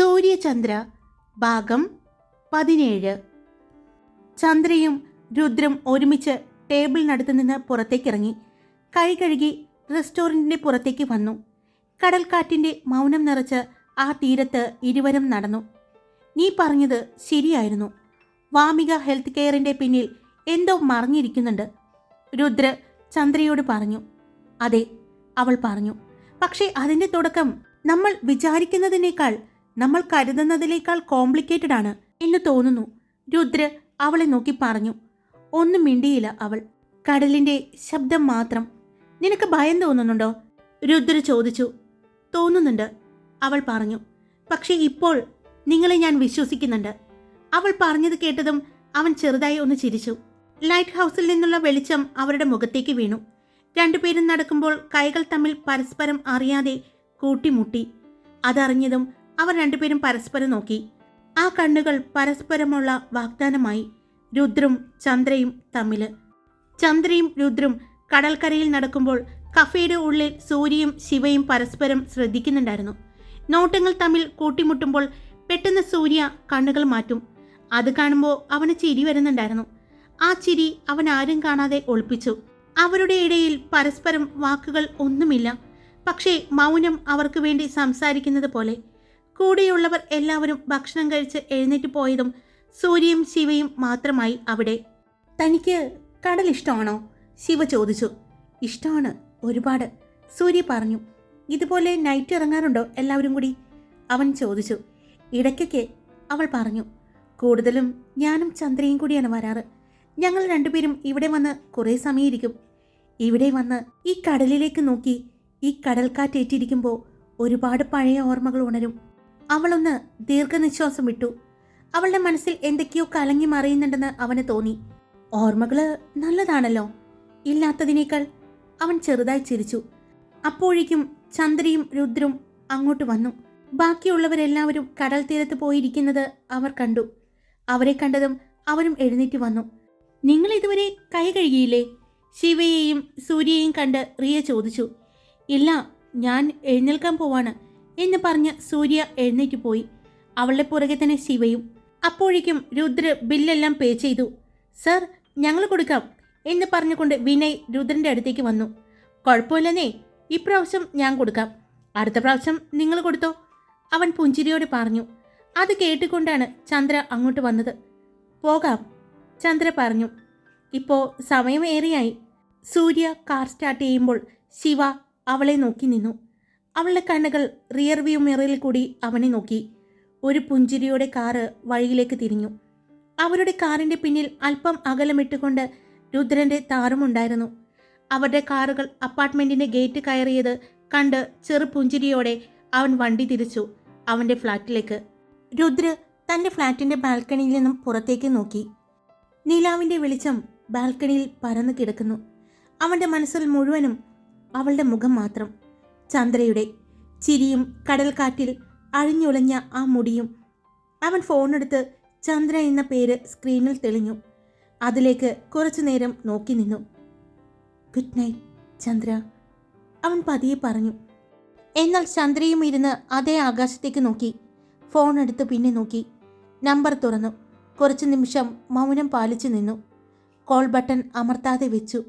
സൂര്യചന്ദ്ര ഭാഗം പതിനേഴ്. ചന്ദ്രയും രുദ്രം ഒരുമിച്ച് ടേബിളിനടുത്ത് നിന്ന് പുറത്തേക്കിറങ്ങി. കൈ കഴുകി റെസ്റ്റോറന്റിന്റെ പുറത്തേക്ക് വന്നു. കടൽക്കാറ്റിന്റെ മൗനം നിറച്ച് ആ തീരത്ത് ഇരുവരും നടന്നു. നീ പറഞ്ഞത് ശരിയായിരുന്നു. വാമിക ഹെൽത്ത് കെയറിന്റെ പിന്നിൽ എന്തോ മറിഞ്ഞിരിക്കുന്നുണ്ട് രുദ്ര ചന്ദ്രയോട് പറഞ്ഞു. അതെ അവൾ പറഞ്ഞു. പക്ഷേ അതിന്റെ തുടക്കം നമ്മൾ വിചാരിക്കുന്നതിനേക്കാൾ നമ്മൾ കരുതുന്നതിനേക്കാൾ കോംപ്ലിക്കേറ്റഡ് ആണ് എന്ന് തോന്നുന്നു. രുദ്ര അവളെ നോക്കി പറഞ്ഞു. ഒന്നും മിണ്ടിയില്ല അവൾ. കടലിന്റെ ശബ്ദം മാത്രം. നിനക്ക് ഭയം തോന്നുന്നുണ്ടോ? രുദ്ര ചോദിച്ചു. തോന്നുന്നുണ്ട് അവൾ പറഞ്ഞു. പക്ഷേ ഇപ്പോൾ നിങ്ങളെ ഞാൻ വിശ്വസിക്കുന്നുണ്ട്. അവൾ പറഞ്ഞത് കേട്ടതും അവൻ ചെറുതായി ഒന്ന് ചിരിച്ചു. ലൈറ്റ് ഹൗസിൽ നിന്നുള്ള വെളിച്ചം അവരുടെ മുഖത്തേക്ക് വീണു. രണ്ടുപേരും നടക്കുമ്പോൾ കൈകൾ തമ്മിൽ പരസ്പരം അറിയാതെ കൂട്ടിമുട്ടി. അതറിഞ്ഞതും അവർ രണ്ടുപേരും പരസ്പരം നോക്കി. ആ കണ്ണുകൾ പരസ്പരമുള്ള വാഗ്ദാനമായി രുദ്രും ചന്ദ്രയും തമ്മിൽ ചന്ദ്രയും രുദ്രും കടൽക്കരയിൽ നടക്കുമ്പോൾ കഫേയുടെ ഉള്ളിൽ സൂര്യയും ശിവയും പരസ്പരം ശ്രദ്ധിക്കുന്നുണ്ടായിരുന്നു. നോട്ടങ്ങൾ തമ്മിൽ കൂട്ടിമുട്ടുമ്പോൾ പെട്ടെന്ന് സൂര്യ കണ്ണുകൾ മാറ്റും. അത് കാണുമ്പോൾ അവന് ചിരി വരുന്നുണ്ടായിരുന്നു. ആ ചിരി അവൻ ആരും കാണാതെ ഒളിപ്പിച്ചു. അവരുടെ ഇടയിൽ പരസ്പരം വാക്കുകൾ ഒന്നുമില്ല. പക്ഷേ മൗനം അവർക്ക് വേണ്ടി സംസാരിക്കുന്നത് പോലെ കൂടെയുള്ളവർ എല്ലാവരും ഭക്ഷണം കഴിച്ച് എഴുന്നേറ്റ് പോയതും സൂര്യയും ശിവയും മാത്രമായി അവിടെ. തനിക്ക് കടൽ ഇഷ്ടമാണോ? ശിവ ചോദിച്ചു. ഇഷ്ടമാണ് ഒരുപാട്. സൂര്യ പറഞ്ഞു. ഇതുപോലെ നൈറ്റ് ഇറങ്ങാറുണ്ടോ എല്ലാവരും കൂടി? അവൻ ചോദിച്ചു. ഇടയ്ക്കൊക്കെ അവൾ പറഞ്ഞു. കൂടുതലും ഞാനും ചന്ദ്രയും കൂടിയാണ് വരാറ്. ഞങ്ങൾ രണ്ടുപേരും ഇവിടെ വന്ന് കുറേ സമയം ഇരിക്കും ഇവിടെ വന്ന് ഈ കടലിലേക്ക് നോക്കി ഈ കടൽക്കാറ്റേറ്റിരിക്കുമ്പോൾ ഒരുപാട് പഴയ ഓർമ്മകൾ ഉണരും. അവളൊന്ന് ദീർഘനിശ്വാസം വിട്ടു. അവളുടെ മനസ്സിൽ എന്തൊക്കെയോ കലങ്ങി മറിയുന്നുണ്ടെന്ന് അവന് തോന്നി. ഓർമ്മകൾ നല്ലതാണല്ലോ. ഇല്ലാത്തതിനേക്കാൾ അവൻ ചെറുതായി ചിരിച്ചു. അപ്പോഴേക്കും ചന്ദ്രയും രുദ്രും അങ്ങോട്ട് വന്നു. ബാക്കിയുള്ളവരെല്ലാവരും കടൽ തീരത്ത് പോയിരിക്കുന്നത് അവർ കണ്ടു. അവരെ കണ്ടതും അവരും എഴുന്നേറ്റ് വന്നു. നിങ്ങൾ ഇതുവരെ കൈ കഴുകിയില്ലേ? ശിവയെയും സൂര്യയെയും കണ്ട് റിയ ചോദിച്ചു. ഇല്ല ഞാൻ എഴുന്നേൽക്കാൻ പോവാണ്. എന്ന് പറഞ്ഞ് സൂര്യ എഴുന്നേറ്റ് പോയി. അവളുടെ പുറകെ തന്നെ ശിവയും. അപ്പോഴേക്കും രുദ്ര ബില്ലെല്ലാം പേ ചെയ്തു. സർ ഞങ്ങൾ കൊടുക്കാം എന്ന് പറഞ്ഞുകൊണ്ട് വിനയ് രുദ്രന്റെ അടുത്തേക്ക് വന്നു. കുഴപ്പമില്ലെന്നേ ഇപ്രാവശ്യം ഞാൻ കൊടുക്കാം. അടുത്ത പ്രാവശ്യം നിങ്ങൾ കൊടുത്തോ അവൻ പുഞ്ചിരിയോടെ പറഞ്ഞു. അത് കേട്ടുകൊണ്ടാണ് ചന്ദ്ര അങ്ങോട്ട് വന്നത്. പോകാം ചന്ദ്ര പറഞ്ഞു. ഇപ്പോൾ സമയം ഏറെയായി സൂര്യ കാർ സ്റ്റാർട്ട് ചെയ്യുമ്പോൾ ശിവ അവളെ നോക്കി നിന്നു. അവളുടെ കണ്ണുകൾ റിയർ വ്യൂ മിററിൽ കൂടി അവനെ നോക്കി. ഒരു പുഞ്ചിരിയോടെ കാറ് വഴിയിലേക്ക് തിരിഞ്ഞു. അവരുടെ കാറിന്റെ പിന്നിൽ അല്പം അകലമിട്ടുകൊണ്ട് രുദ്രന്റെ താറുമുണ്ടായിരുന്നു അവരുടെ കാറുകൾ അപ്പാർട്ട്മെന്റിന്റെ ഗേറ്റ് കയറിയത് കണ്ട് ചെറു പുഞ്ചിരിയോടെ അവൻ വണ്ടി തിരിച്ചു അവന്റെ ഫ്ലാറ്റിലേക്ക്. രുദ്ര തന്റെ ഫ്ലാറ്റിന്റെ ബാൽക്കണിയിൽ നിന്നും പുറത്തേക്ക് നോക്കി. നീലാവിന്റെ വെളിച്ചം ബാൽക്കണിയിൽ പരന്നു കിടക്കുന്നു. അവന്റെ മനസ്സിൽ മുഴുവനും അവളുടെ മുഖം മാത്രം. ചന്ദ്രയുടെ ചിരിയും കടൽക്കാറ്റിൽ അഴിഞ്ഞുലഞ്ഞ ആ മുടിയും. അവൻ ഫോണെടുത്ത് ചന്ദ്ര എന്ന പേര് സ്ക്രീനിൽ തെളിഞ്ഞു. അതിലേക്ക് കുറച്ചു നേരം നോക്കി നിന്നു. ഗുഡ് നൈറ്റ് ചന്ദ്ര അവൻ പതിയെ പറഞ്ഞു. എന്നാൽ ചന്ദ്രയും ഇരുന്ന് അതേ ആകാശത്തേക്ക് നോക്കി. ഫോൺ എടുത്ത് പിന്നെ നോക്കി. നമ്പർ തുറന്നു. കുറച്ച് നിമിഷം മൗനം പാലിച്ചു നിന്നു. കോൾ ബട്ടൺ അമർത്താതെ വെച്ചു.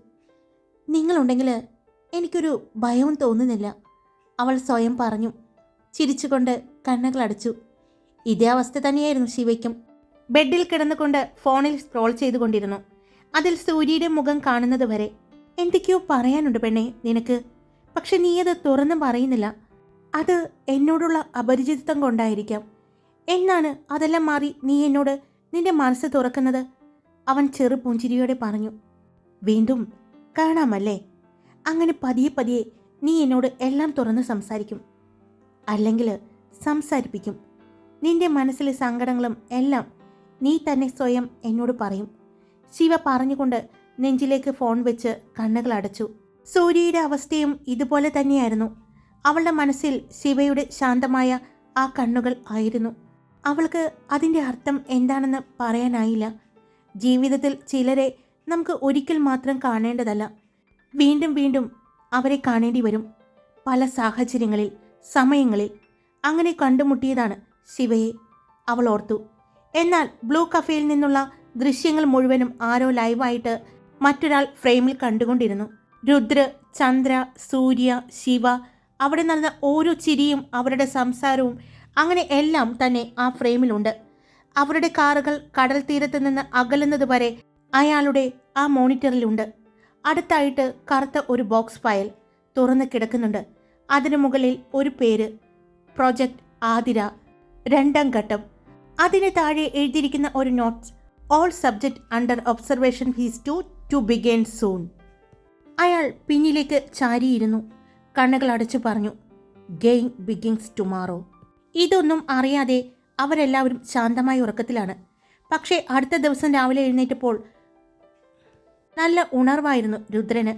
നിങ്ങളുണ്ടെങ്കിൽ എനിക്കൊരു ഭയവും തോന്നുന്നില്ല. അവൾ സ്വയം പറഞ്ഞു. ചിരിച്ചുകൊണ്ട് കണ്ണുകളടച്ചു ഇതേ അവസ്ഥ തന്നെയായിരുന്നു ശിവയ്ക്കും. ബെഡിൽ കിടന്നുകൊണ്ട് ഫോണിൽ സ്ക്രോൾ ചെയ്തുകൊണ്ടിരുന്നു. അതിൽ സൂര്യയുടെ മുഖം കാണുന്നത് വരെ എന്തൊക്കെയോ പറയാനുണ്ട് പെണ്ണെ നിനക്ക്. പക്ഷെ നീ അത് തുറന്നു പറയുന്നില്ല. അത് എന്നോടുള്ള അപരിചിതത്വം കൊണ്ടായിരിക്കാം. എന്നാണ് അതെല്ലാം മാറി നീ എന്നോട് നിന്റെ മനസ്സ് തുറക്കുന്നത്? അവൻ ചെറു പുഞ്ചിരിയോടെ പറഞ്ഞു. വീണ്ടും കാണാമല്ലേ? അങ്ങനെ പതിയെ പതിയെ നീ എന്നോട് എല്ലാം തുറന്ന് സംസാരിക്കും. അല്ലെങ്കിൽ സംസാരിപ്പിക്കും. നിന്റെ മനസ്സിലെ സങ്കടങ്ങളും എല്ലാം നീ തന്നെ സ്വയം എന്നോട് പറയും. ശിവ പറഞ്ഞുകൊണ്ട് നെഞ്ചിലേക്ക് ഫോൺ വെച്ച് കണ്ണുകൾ അടച്ചു. സൂര്യയുടെ അവസ്ഥയും ഇതുപോലെ തന്നെയായിരുന്നു. അവളുടെ മനസ്സിൽ ശിവയുടെ ശാന്തമായ ആ കണ്ണുകൾ ആയിരുന്നു. അവൾക്ക് അതിന്റെ അർത്ഥം എന്താണെന്ന് പറയാനായില്ല. ജീവിതത്തിൽ ചിലരെ നമുക്ക് ഒരിക്കൽ മാത്രം കാണേണ്ടതല്ല. വീണ്ടും വീണ്ടും അവരെ കാണേണ്ടി വരും. പല സാഹചര്യങ്ങളിൽ സമയങ്ങളിൽ അങ്ങനെ കണ്ടുമുട്ടിയതാണ് ശിവയെ. അവൾ ഓർത്തു എന്നാൽ ബ്ലൂ കഫേയിൽ നിന്നുള്ള ദൃശ്യങ്ങൾ മുഴുവനും ആരോ ലൈവായിട്ട് മറ്റൊരാൾ ഫ്രെയിമിൽ കണ്ടുകൊണ്ടിരുന്നു. രുദ്ര ചന്ദ്ര സൂര്യ ശിവ അവിടെ നടന്ന ഓരോ ചിരിയും അവരുടെ സംസാരവും അങ്ങനെ എല്ലാം തന്നെ ആ ഫ്രെയിമിലുണ്ട്. അവരുടെ കാറുകൾ കടൽ തീരത്ത് നിന്ന് അകലുന്നത് വരെ അയാളുടെ ആ മോണിറ്ററിലുണ്ട്. അടുത്തായിട്ട് കറുത്ത ഒരു ബോക്സ് ഫയൽ തുറന്ന് കിടക്കുന്നുണ്ട്. അതിനു മുകളിൽ ഒരു പേര് പ്രോജക്റ്റ് ആതിര രണ്ടാം ഘട്ടം. അതിന് താഴെ എഴുതിയിരിക്കുന്ന ഒരു notes all subject under observation fees to to begin soon അയാൾ പിന്നിലേക്ക് ചാരിയിരുന്നു. കണ്ണുകൾ അടച്ചു പറഞ്ഞു ഗെയിം ബിഗിങ്സ് ടുമാറോ ഇതൊന്നും അറിയാതെ അവരെല്ലാവരും ശാന്തമായ ഉറക്കത്തിലാണ്. പക്ഷേ അടുത്ത ദിവസം രാവിലെ എഴുന്നേറ്റപ്പോൾ നല്ല ഉണർവായിരുന്നു രുദ്രന്.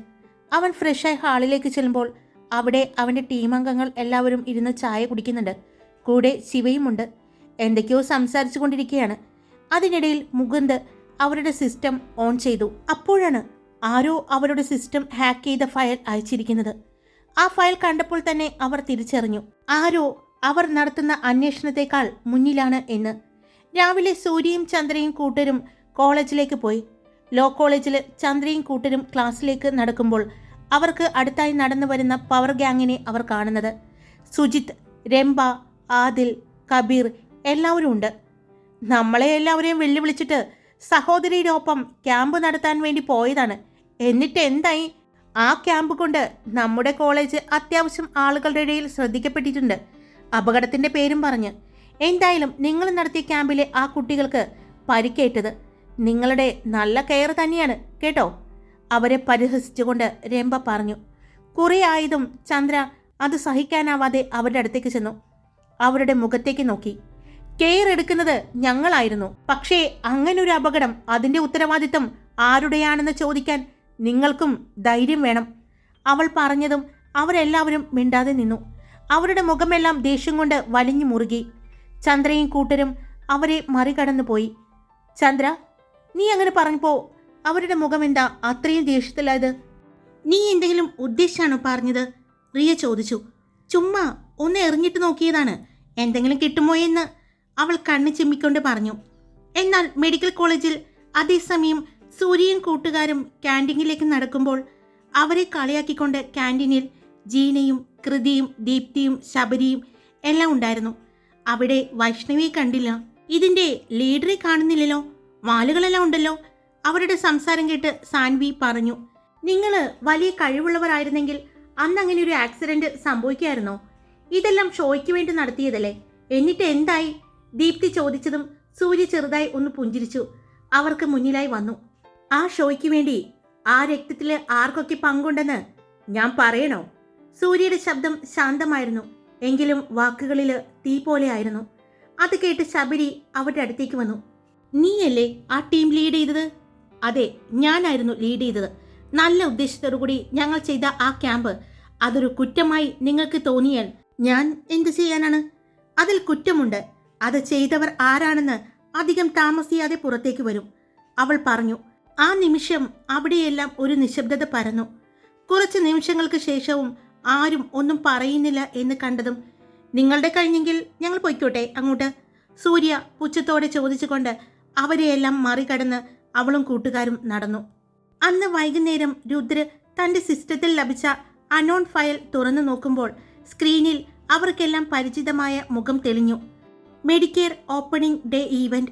അവൻ ഫ്രഷായി ഹാളിലേക്ക് ചെല്ലുമ്പോൾ അവിടെ അവന്റെ ടീമംഗങ്ങൾ എല്ലാവരും ഇരുന്ന് ചായ കുടിക്കുന്നുണ്ട്. കൂടെ ശിവയുമുണ്ട്. എന്തൊക്കെയോ സംസാരിച്ചു കൊണ്ടിരിക്കുകയാണ് അതിനിടയിൽ മുകുന്ദ് അവരുടെ സിസ്റ്റം ഓൺ ചെയ്തു. അപ്പോഴാണ് ആരോ അവരുടെ സിസ്റ്റം ഹാക്ക് ചെയ്ത ഫയൽ അയച്ചിരിക്കുന്നത്. ആ ഫയൽ കണ്ടപ്പോൾ തന്നെ അവർ തിരിച്ചറിഞ്ഞു. ആരോ അവർ നടത്തുന്ന അന്വേഷണത്തെക്കാൾ മുന്നിലാണ് എന്ന്. രാവിലെ സൂര്യയും ചന്ദ്രയും കൂട്ടരും കോളേജിലേക്ക് പോയി. ലോ കോളേജിൽ ചന്ദ്രയും കൂട്ടരും ക്ലാസ്സിലേക്ക് നടക്കുമ്പോൾ അവർക്ക് അടുത്തായി നടന്നു വരുന്ന പവർ ഗ്യാങ്ങിനെ അവർ കാണുന്നത്. സുജിത്ത് രംഭ ആദിൽ കബീർ എല്ലാവരും ഉണ്ട്. നമ്മളെ എല്ലാവരെയും വെല്ലുവിളിച്ചിട്ട് സഹോദരിയുടെ ഒപ്പം ക്യാമ്പ് നടത്താൻ വേണ്ടി പോയതാണ്. എന്നിട്ട് എന്തായി? ആ ക്യാമ്പ് കൊണ്ട് നമ്മുടെ കോളേജ് അത്യാവശ്യം ആളുകളുടെ ഇടയിൽ ശ്രദ്ധിക്കപ്പെട്ടിട്ടുണ്ട്. അപകടത്തിന്റെ പേരും പറഞ്ഞ്. എന്തായാലും നിങ്ങൾ നടത്തിയ ക്യാമ്പിലെ ആ കുട്ടികൾക്ക് പരിക്കേറ്റത് നിങ്ങളുടെ നല്ല കെയർ തന്നെയാണ് കേട്ടോ? അവരെ പരിഹസിച്ചുകൊണ്ട് രംഭ പറഞ്ഞു. കുറെ ആയതും ചന്ദ്ര അത് സഹിക്കാനാവാതെ അവരുടെ അടുത്തേക്ക് ചെന്നു. അവരുടെ മുഖത്തേക്ക് നോക്കി. കെയർ എടുക്കുന്നത് ഞങ്ങളായിരുന്നു. പക്ഷേ അങ്ങനൊരു അപകടം അതിന്റെ ഉത്തരവാദിത്തം ആരുടെയാണെന്ന് ചോദിക്കാൻ നിങ്ങൾക്കും ധൈര്യം വേണം. അവൾ പറഞ്ഞതും അവരെല്ലാവരും മിണ്ടാതെ നിന്നു. അവരുടെ മുഖമെല്ലാം ദേഷ്യം കൊണ്ട് വലിഞ്ഞു മുറുകി. ചന്ദ്രയും കൂട്ടരും അവരെ മറികടന്നു പോയി ചന്ദ്ര നീ അങ്ങനെ പറഞ്ഞപ്പോ അവരുടെ മുഖം എന്താ അത്രയും ദേഷ്യത്തിലായത്? നീ എന്തെങ്കിലും ഉദ്ദേശിച്ചാണോ പറഞ്ഞത്? റിയ ചോദിച്ചു. ചുമ്മാ ഒന്ന് എറിഞ്ഞിട്ട് നോക്കിയതാണ്. എന്തെങ്കിലും കിട്ടുമോ എന്ന് അവൾ കണ്ണു ചിമ്മിക്കൊണ്ട് പറഞ്ഞു. എന്നാൽ മെഡിക്കൽ കോളേജിൽ അതേസമയം സൂര്യയും കൂട്ടുകാരും ക്യാന്റീനിലേക്ക് നടക്കുമ്പോൾ അവരെ കളിയാക്കിക്കൊണ്ട് ക്യാന്റീനിൽ ജീനയും കൃതിയും ദീപ്തിയും ശബരിയും എല്ലാം ഉണ്ടായിരുന്നു. അവിടെ വൈഷ്ണവിയെ കണ്ടില്ല. ഇതിന്റെ ലീഡറെ കാണുന്നില്ലല്ലോ. വാലുകളെല്ലാം ഉണ്ടല്ലോ. അവരുടെ സംസാരം കേട്ട് സാൻവി പറഞ്ഞു നിങ്ങൾ വലിയ കഴിവുള്ളവരായിരുന്നെങ്കിൽ അന്ന് അങ്ങനെ ഒരു ആക്സിഡന്റ് സംഭവിക്കായിരുന്നോ? ഇതെല്ലാം ഷോയ്ക്ക് വേണ്ടി നടത്തിയതല്ലേ? എന്നിട്ട് എന്തായി? ദീപ്തി ചോദിച്ചതും സൂര്യ ചെറുതായി ഒന്ന് പുഞ്ചിരിച്ചു. അവർക്ക് മുന്നിലായി വന്നു ആ ഷോയ്ക്ക് വേണ്ടി ആ രക്തത്തിൽ ആർക്കൊക്കെ പങ്കുണ്ടെന്ന് ഞാൻ പറയണോ? സൂര്യയുടെ ശബ്ദം ശാന്തമായിരുന്നു എങ്കിലും വാക്കുകളിൽ തീ പോലെയായിരുന്നു അത് കേട്ട് ശബരി അവരുടെ അടുത്തേക്ക് വന്നു നീയല്ലേ ആ ടീം ലീഡ് ചെയ്തത്? അതെ ഞാനായിരുന്നു ലീഡ് ചെയ്തത്. നല്ല ഉദ്ദേശത്തോടു കൂടി ഞങ്ങൾ ചെയ്ത ആ ക്യാമ്പ് അതൊരു കുറ്റമായി നിങ്ങൾക്ക് തോന്നിയാൽ ഞാൻ എന്ത് ചെയ്യാനാണ്? അതിൽ കുറ്റമുണ്ട്. അത് ചെയ്തവർ ആരാണെന്ന് അധികം താമസിയാതെ പുറത്തേക്ക് വരും. അവൾ പറഞ്ഞു ആ നിമിഷം അവിടെയെല്ലാം ഒരു നിശബ്ദത പരന്നു. കുറച്ച് നിമിഷങ്ങൾക്ക് ശേഷവും ആരും ഒന്നും പറയുന്നില്ല എന്ന് കണ്ടതും നിങ്ങളുടെ കഴിഞ്ഞെങ്കിൽ ഞങ്ങൾ പൊയ്ക്കോട്ടെ അങ്ങോട്ട്? സൂര്യ പുച്ഛത്തോടെ ചോദിച്ചുകൊണ്ട് അവരെയെല്ലാം മറികടന്ന് അവളും കൂട്ടുകാരും നടന്നു. അന്ന് വൈകുന്നേരം രുദ്ര തന്റെ സിസ്റ്റത്തിൽ ലഭിച്ച അനോൺ ഫയൽ തുറന്നു നോക്കുമ്പോൾ സ്ക്രീനിൽ അവർക്കെല്ലാം പരിചിതമായ മുഖം തെളിഞ്ഞു. Medicare opening day event.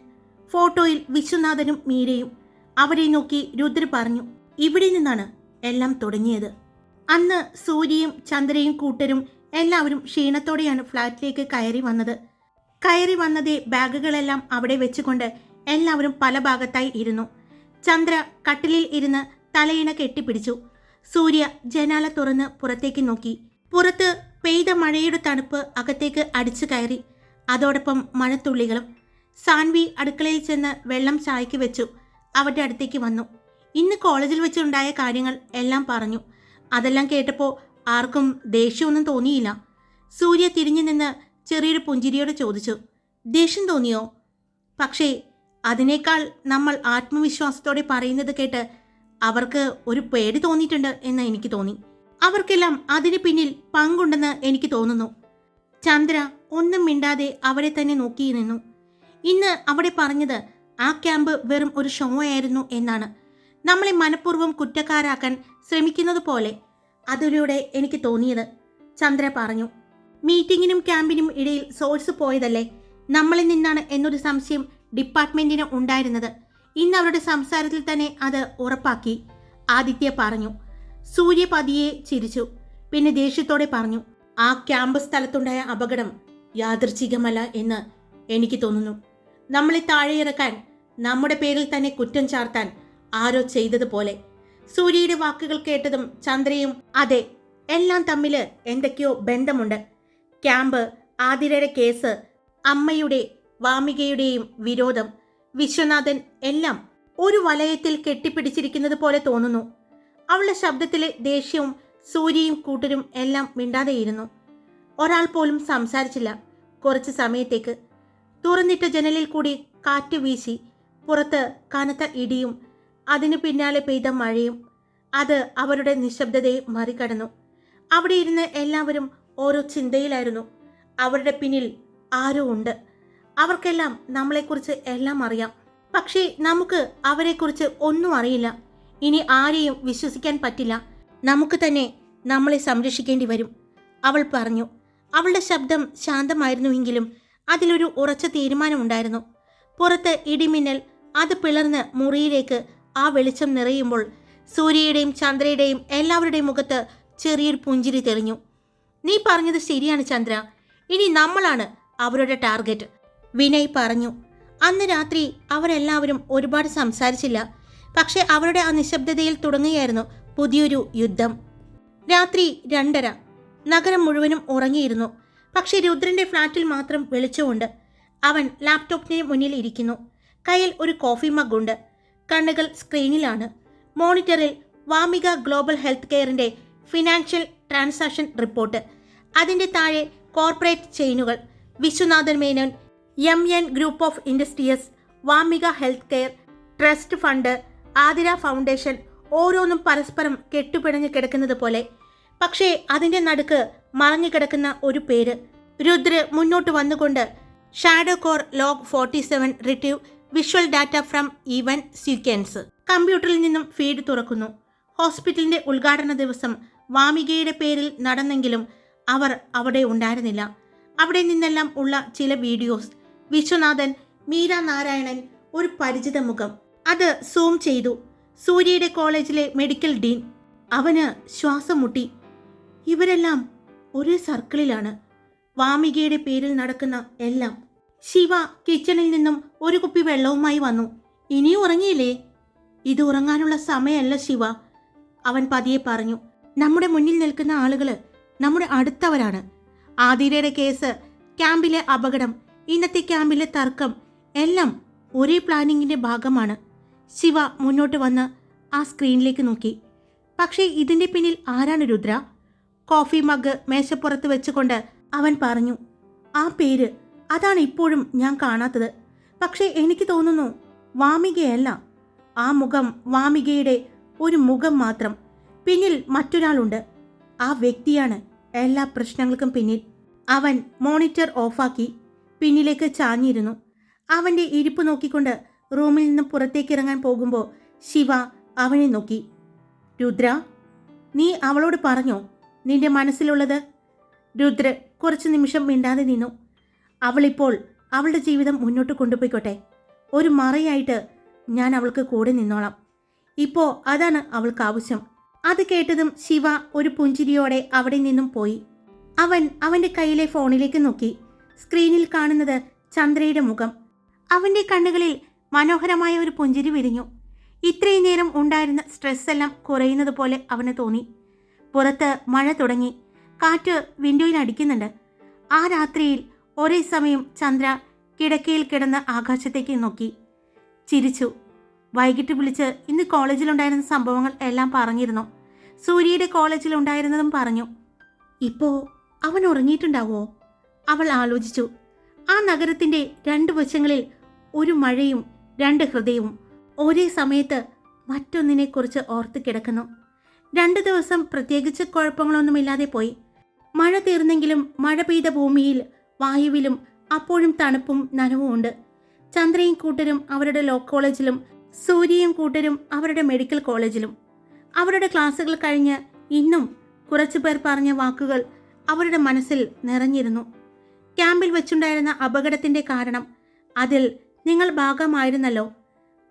ഫോട്ടോയിൽ വിശ്വനാഥനും മീരയും. അവരെ നോക്കി രുദ്ര പറഞ്ഞു ഇവിടെ നിന്നാണ് എല്ലാം തുടങ്ങിയത്. അന്ന് സൂര്യയും ചന്ദ്രയും കൂട്ടരും എല്ലാവരും ക്ഷീണത്തോടെയാണ് ഫ്ലാറ്റിലേക്ക് കയറി വന്നത്. കയറി വന്നതേ ബാഗുകളെല്ലാം അവിടെ വെച്ചുകൊണ്ട് എല്ലാവരും പല ഭാഗത്തായി ഇരുന്നു. ചന്ദ്ര കട്ടിലിൽ ഇരുന്ന് തലയിണ കെട്ടിപ്പിടിച്ചു. സൂര്യ ജനാല തുറന്ന് പുറത്തേക്ക് നോക്കി. പുറത്ത് പെയ്ത മഴയുടെ തണുപ്പ് അകത്തേക്ക് അടിച്ചു കയറി. അതോടൊപ്പം മഴത്തുള്ളികളും. സാൻവി അടുക്കളയിൽ ചെന്ന് വെള്ളം ചായക്ക് വെച്ചു. അവരുടെ അടുത്തേക്ക് വന്നു. ഇന്ന് കോളേജിൽ വെച്ചുണ്ടായ കാര്യങ്ങൾ എല്ലാം പറഞ്ഞു. അതെല്ലാം കേട്ടപ്പോൾ ആർക്കും ദേഷ്യമൊന്നും തോന്നിയില്ല. സൂര്യ തിരിഞ്ഞു നിന്ന് ചെറിയൊരു പുഞ്ചിരിയോടെ ചോദിച്ചു. ദേഷ്യം തോന്നിയോ? പക്ഷേ അതിനേക്കാൾ നമ്മൾ ആത്മവിശ്വാസത്തോടെ പറയുന്നത് കേട്ട് അവർക്ക് ഒരു പേടി തോന്നിയിട്ടുണ്ട് എന്ന് എനിക്ക് തോന്നി. അവർക്കെല്ലാം അതിന് പിന്നിൽ പങ്കുണ്ടെന്ന് എനിക്ക് തോന്നുന്നു. ചന്ദ്ര ഒന്നും മിണ്ടാതെ അവരെ തന്നെ നോക്കി നിന്നു. ഇന്ന് അവിടെ പറഞ്ഞത് ആ ക്യാമ്പ് വെറും ഒരു ഷോ ആയിരുന്നു എന്നാണ്. നമ്മളെ മനഃപൂർവം കുറ്റക്കാരാക്കാൻ ശ്രമിക്കുന്നത് പോലെ അതിലൂടെ എനിക്ക് തോന്നിയത്. ചന്ദ്ര പറഞ്ഞു മീറ്റിങ്ങിനും ക്യാമ്പിനും ഇടയിൽ സോഴ്സ് പോയതല്ലേ? നമ്മളിൽ നിന്നാണ് എന്നൊരു സംശയം ഡിപ്പാർട്ട്മെന്റിന് ഉണ്ടായിരുന്നത്. ഇന്ന് അവരുടെ സംസാരത്തിൽ തന്നെ അത് ഉറപ്പാക്കി. ആദിത്യ പറഞ്ഞു സൂര്യ പതിയെ ചിരിച്ചു. പിന്നെ ദേഷ്യത്തോടെ പറഞ്ഞു ആ ക്യാമ്പ് സ്ഥലത്തുണ്ടായ അപകടം യാദൃച്ഛികമല്ല എന്ന് എനിക്ക് തോന്നുന്നു. നമ്മളെ താഴെ ഇറക്കാൻ നമ്മുടെ പേരിൽ തന്നെ കുറ്റം ചാർത്താൻ ആരോ ചെയ്തതുപോലെ സൂര്യയുടെ വാക്കുകൾ കേട്ടതും ചന്ദ്രയും അതെ എല്ലാം തമ്മിൽ എന്തൊക്കെയോ ബന്ധമുണ്ട്. ക്യാമ്പ് ആതിരയുടെ കേസ് അമ്മയുടെ വാമികയുടെയും വിരോധം വിശ്വനാഥൻ എല്ലാം ഒരു വലയത്തിൽ കെട്ടിപ്പിടിച്ചിരിക്കുന്നത് പോലെ തോന്നുന്നു. അവളുടെ ശബ്ദത്തിലെ ദേഷ്യവും സൂര്യയും കൂട്ടരും എല്ലാം മിണ്ടാതെയിരുന്നു. ഒരാൾ പോലും സംസാരിച്ചില്ല. കുറച്ച് സമയത്തേക്ക് തുറന്നിട്ട ജനലിൽ കൂടി കാറ്റ് വീശി പുറത്ത് കനത്ത ഇടിയും അതിനു പിന്നാലെ പെയ്ത മഴയും അത് അവരുടെ നിശബ്ദതയെ മറികടന്നു. അവിടെ ഇരുന്ന് എല്ലാവരും ഓരോ ചിന്തയിലായിരുന്നു. അവരുടെ പിന്നിൽ ആരോ ഉണ്ട്. അവർക്കെല്ലാം നമ്മളെക്കുറിച്ച് എല്ലാം അറിയാം. പക്ഷേ നമുക്ക് അവരെക്കുറിച്ച് ഒന്നും അറിയില്ല. ഇനി ആരെയും വിശ്വസിക്കാൻ പറ്റില്ല. നമുക്ക് തന്നെ നമ്മളെ സംരക്ഷിക്കേണ്ടി വരും. അവൾ പറഞ്ഞു. അവളുടെ ശബ്ദം ശാന്തമായിരുന്നുവെങ്കിലും അതിലൊരു ഉറച്ച തീരുമാനമുണ്ടായിരുന്നു. പുറത്ത് ഇടിമിന്നൽ അത് പിളർന്ന് മുറിയിലേക്ക് ആ വെളിച്ചം നിറയുമ്പോൾ സൂര്യയുടെയും ചന്ദ്രയുടെയും എല്ലാവരുടെയും മുഖത്ത് ചെറിയൊരു പുഞ്ചിരി തെളിഞ്ഞു. നീ പറഞ്ഞത് ശരിയാണ് ചന്ദ്ര. ഇനി നമ്മളാണ് അവരുടെ ടാർഗറ്റ്. വിനയ് പറഞ്ഞു. അന്ന് രാത്രി അവരെല്ലാവരും ഒരുപാട് സംസാരിച്ചില്ല. പക്ഷേ അവരുടെ ആ നിശബ്ദതയിൽ തുടങ്ങുകയായിരുന്നു പുതിയൊരു യുദ്ധം. രാത്രി രണ്ടര. നഗരം മുഴുവനും ഉറങ്ങിയിരുന്നു. പക്ഷെ രുദ്രന്റെ ഫ്ലാറ്റിൽ മാത്രം വെളിച്ചമുണ്ട്. അവൻ ലാപ്ടോപ്പിന് മുന്നിൽ ഇരിക്കുന്നു. കയ്യിൽ ഒരു കോഫി മഗ്ഗുണ്ട്. കണ്ണുകൾ സ്ക്രീനിലാണ്. മോണിറ്ററിൽ വാമിക ഗ്ലോബൽ ഹെൽത്ത് കെയറിന്റെ ഫിനാൻഷ്യൽ ട്രാൻസാക്ഷൻ റിപ്പോർട്ട്. അതിന്റെ താഴെ corporate ചെയിനുകൾ. Vishwanathan Menon M N group of industries Vamika health care trust fund Athira foundation ഓരോന്നും പരസ്പരം കെട്ടുപിണഞ്ഞു കിടക്കുന്നത് പോലെ. പക്ഷേ അതിന്റെ നടുക്ക് മറഞ്ഞു കിടക്കുന്ന ഒരു പേര്. രുദ്ര മുന്നോട്ട് വന്നുകൊണ്ട് shadow core log forty seven retrieve visual data from even sequence കമ്പ്യൂട്ടറിൽ നിന്നും ഫീഡ് തുറക്കുന്നു. ഹോസ്പിറ്റലിന്റെ ഉദ്ഘാടന ദിവസം വാമികയുടെ പേരിൽ നടന്നെങ്കിലും അവർ അവിടെ ഉണ്ടായിരുന്നില്ല. അവിടെ നിന്നെല്ലാം ഉള്ള ചില വീഡിയോസ് വിശ്വനാഥൻ മീര നാരായണൻ ഒരു പരിചിത മുഖം. അത് സൂം ചെയ്തു. സൂര്യയുടെ കോളേജിലെ മെഡിക്കൽ ഡീൻ. അവന് ശ്വാസം മുട്ടി ഇവരെല്ലാം ഒരേ സർക്കിളിലാണ്. വാമികയുടെ പേരിൽ നടക്കുന്ന എല്ലാം. ശിവ കിച്ചണിൽ നിന്നും ഒരു കുപ്പി വെള്ളവുമായി വന്നു. ഇനിയും ഉറങ്ങിയില്ലേ? ഇത് ഉറങ്ങാനുള്ള സമയമല്ല ശിവ. അവൻ പതിയെ പറഞ്ഞു. നമ്മുടെ മുന്നിൽ നിൽക്കുന്ന ആളുകൾ നമ്മുടെ അടുത്തവരാണ്. ആതിരയുടെ കേസ് ക്യാമ്പിലെ അപകടം. ഇന്നത്തെ ക്യാമ്പിലെ തർക്കം എല്ലാം ഒരേ പ്ലാനിങ്ങിന്റെ ഭാഗമാണ്. ശിവ മുന്നോട്ട് വന്ന് ആ സ്ക്രീനിലേക്ക് നോക്കി. പക്ഷേ ഇതിന്റെ പിന്നിൽ ആരാണ് രുദ്ര? കോഫി മഗ് മേശപ്പുറത്ത് വെച്ചുകൊണ്ട് അവൻ പറഞ്ഞു ആ പേര് അതാണ് ഇപ്പോഴും ഞാൻ കാണാത്തത്. പക്ഷേ എനിക്ക് തോന്നുന്നു വാമികയല്ല. ആ മുഖം വാമികയുടെ ഒരു മുഖം മാത്രം. പിന്നിൽ മറ്റൊരാളുണ്ട്. ആ വ്യക്തിയാണ് എല്ലാ പ്രശ്നങ്ങൾക്കും പിന്നിൽ. അവൻ മോണിറ്റർ ഓഫാക്കി. പിന്നിലേക്ക് ചാഞ്ഞിരുന്നു. അവന്റെ ഇരിപ്പ് നോക്കിക്കൊണ്ട് റൂമിൽ നിന്ന് പുറത്തേക്ക് ഇറങ്ങാൻ പോകുമ്പോൾ ശിവ അവനെ നോക്കി. രുദ്ര നീ അവളോട് പറഞ്ഞോ നിന്റെ മനസ്സിലുള്ളത്? രുദ്ര കുറച്ച് നിമിഷം മിണ്ടാതെ നിന്നു. അവളിപ്പോൾ അവളുടെ ജീവിതം മുന്നോട്ട് കൊണ്ടുപോയിക്കോട്ടെ. ഒരു മറയായിട്ട് ഞാൻ അവൾക്ക് കൂടെ നിന്നോളാം. ഇപ്പോൾ അതാണ് അവൾക്ക് ആവശ്യം. അത് കേട്ടതും ശിവ ഒരു പുഞ്ചിരിയോടെ അവിടെ നിന്നും പോയി. അവൻ അവന്റെ കയ്യിലെ ഫോണിലേക്ക് നോക്കി. സ്ക്രീനിൽ കാണുന്നത് ചന്ദ്രയുടെ മുഖം. അവന്റെ കണ്ണുകളിൽ മനോഹരമായ ഒരു പുഞ്ചിരി വിരിഞ്ഞു. ഇത്രയും നേരം ഉണ്ടായിരുന്ന സ്ട്രെസ് എല്ലാം കുറയുന്നത് പോലെ അവന് തോന്നി. പുറത്ത് മഴ തുടങ്ങി. കാറ്റ് വിൻഡോയിൽ അടിക്കുന്നുണ്ട്. ആ രാത്രിയിൽ ഒരേ സമയം ചന്ദ്ര കിടക്കയിൽ കിടന്ന് ആകാശത്തേക്ക് നോക്കി. ചിരിച്ചു. വൈകിട്ട് വിളിച്ച് ഇന്ന് കോളേജിലുണ്ടായിരുന്ന സംഭവങ്ങൾ എല്ലാം പറഞ്ഞിരുന്നു. സൂര്യയുടെ കോളേജിലുണ്ടായിരുന്നതും പറഞ്ഞു. ഇപ്പോ അവൻ ഉറങ്ങിയിട്ടുണ്ടാവോ? അവൾ ആലോചിച്ചു. ആ നഗരത്തിന്റെ രണ്ട് വശങ്ങളിൽ ഒരു മഴയും രണ്ട് ഹൃദയവും. ഒരേ സമയത്ത് മറ്റൊന്നിനെക്കുറിച്ച് ഓർത്ത് കിടക്കുന്നു. രണ്ട് ദിവസം പ്രത്യേകിച്ച് കുഴപ്പങ്ങളൊന്നുമില്ലാതെ പോയി. മഴ തീർന്നെങ്കിലും മഴ പെയ്ത ഭൂമിയിൽ വായുവിലും അപ്പോഴും തണുപ്പും നനവും ഉണ്ട്. ചന്ദ്രയും കൂട്ടരും അവരുടെ ലോ കോളേജിലും സൂര്യയും കൂട്ടരും അവരുടെ മെഡിക്കൽ കോളേജിലും. അവരുടെ ക്ലാസ്സുകൾ കഴിഞ്ഞ് ഇന്നും കുറച്ചു പേർ പറഞ്ഞ വാക്കുകൾ അവരുടെ മനസ്സിൽ നിറഞ്ഞിരുന്നു. ക്യാമ്പിൽ വെച്ചുണ്ടായിരുന്ന അപകടത്തിന്റെ കാരണം അതിൽ നിങ്ങൾ ഭാഗമായിരുന്നല്ലോ.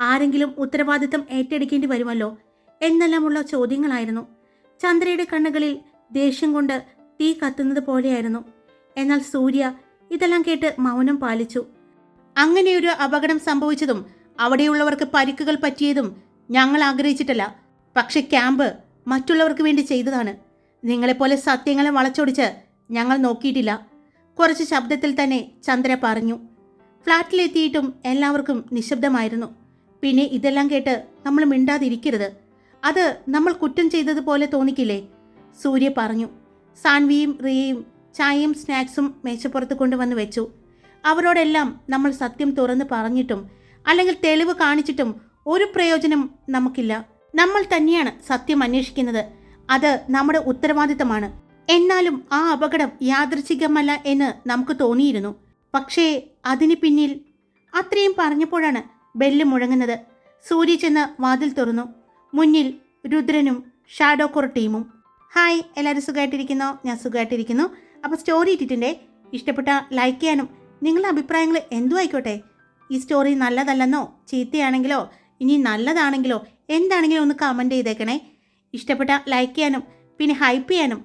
ആരെങ്കിലും ഉത്തരവാദിത്തം ഏറ്റെടുക്കേണ്ടി വരുമല്ലോ എന്നെല്ലാമുള്ള ചോദ്യങ്ങളായിരുന്നു. ചന്ദ്രയുടെ കണ്ണുകളിൽ ദേഷ്യം കൊണ്ട് തീ കത്തുന്നത് പോലെയായിരുന്നു. എന്നാൽ സൂര്യ ഇതെല്ലാം കേട്ട് മൗനം പാലിച്ചു. അങ്ങനെയൊരു അപകടം സംഭവിച്ചതും അവിടെയുള്ളവർക്ക് പരിക്കുകൾ പറ്റിയതും ഞങ്ങൾ ആഗ്രഹിച്ചിട്ടല്ല. പക്ഷെ ക്യാമ്പ് മറ്റുള്ളവർക്ക് വേണ്ടി ചെയ്തതാണ്. നിങ്ങളെപ്പോലെ സത്യങ്ങളെ വളച്ചൊടിച്ച് ഞങ്ങൾ നോക്കിയിട്ടില്ല. കുറച്ച് ശബ്ദത്തിൽ തന്നെ ചന്ദ്ര പറഞ്ഞു. ഫ്ലാറ്റിലെത്തിയിട്ടും എല്ലാവർക്കും നിശബ്ദമായിരുന്നു. പിന്നെ ഇതെല്ലാം കേട്ട് നമ്മൾ മിണ്ടാതിരിക്കരുത്. അത് നമ്മൾ കുറ്റം ചെയ്തതുപോലെ തോന്നിക്കില്ലേ? സൂര്യ പറഞ്ഞു. സാൻവിയും റിയയും ചായയും സ്നാക്സും മേശപ്പുറത്ത് കൊണ്ടുവന്ന് വെച്ചു. അവരോടെല്ലാം നമ്മൾ സത്യം തുറന്ന് പറഞ്ഞിട്ടും അല്ലെങ്കിൽ തെളിവ് കാണിച്ചിട്ടും ഒരു പ്രയോജനം നമുക്കില്ല. നമ്മൾ തന്നെയാണ് സത്യം അന്വേഷിക്കുന്നത്. അത് നമ്മുടെ ഉത്തരവാദിത്തമാണ്. എന്നാലും ആ അപകടം യാദൃച്ഛികമല്ല എന്ന് നമുക്ക് തോന്നിയിരുന്നു. പക്ഷേ അതിന് പിന്നിൽ അത്രയും പറഞ്ഞപ്പോഴാണ് ബെല്ല് മുഴങ്ങുന്നത്. സൂര്യ ചെന്ന് വാതിൽ തുറന്നു. മുന്നിൽ രുദ്രനും ഷാഡോ കോർ ടീമും. ഹായ് എല്ലാവരും സുഖമായിട്ടിരിക്കുന്നോ? ഞാൻ സുഖമായിട്ടിരിക്കുന്നു. അപ്പോൾ സ്റ്റോറി ഇട്ടിട്ടുണ്ടേ. ഇഷ്ടപ്പെട്ട ലൈക്ക് ചെയ്യാനും നിങ്ങളുടെ അഭിപ്രായങ്ങൾ എന്തു ആയിക്കോട്ടെ. ഈ സ്റ്റോറി നല്ലതല്ലെന്നോ? ചീത്തയാണെങ്കിലോ? ഇനി നല്ലതാണെങ്കിലോ? എന്താണെങ്കിലും ഒന്ന് കമന്റ് ചെയ്തേക്കണേ. ഇഷ്ടപ്പെട്ട ലൈക്ക് ചെയ്യാനും പിന്നെ ഹൈപ്പ് ചെയ്യാനും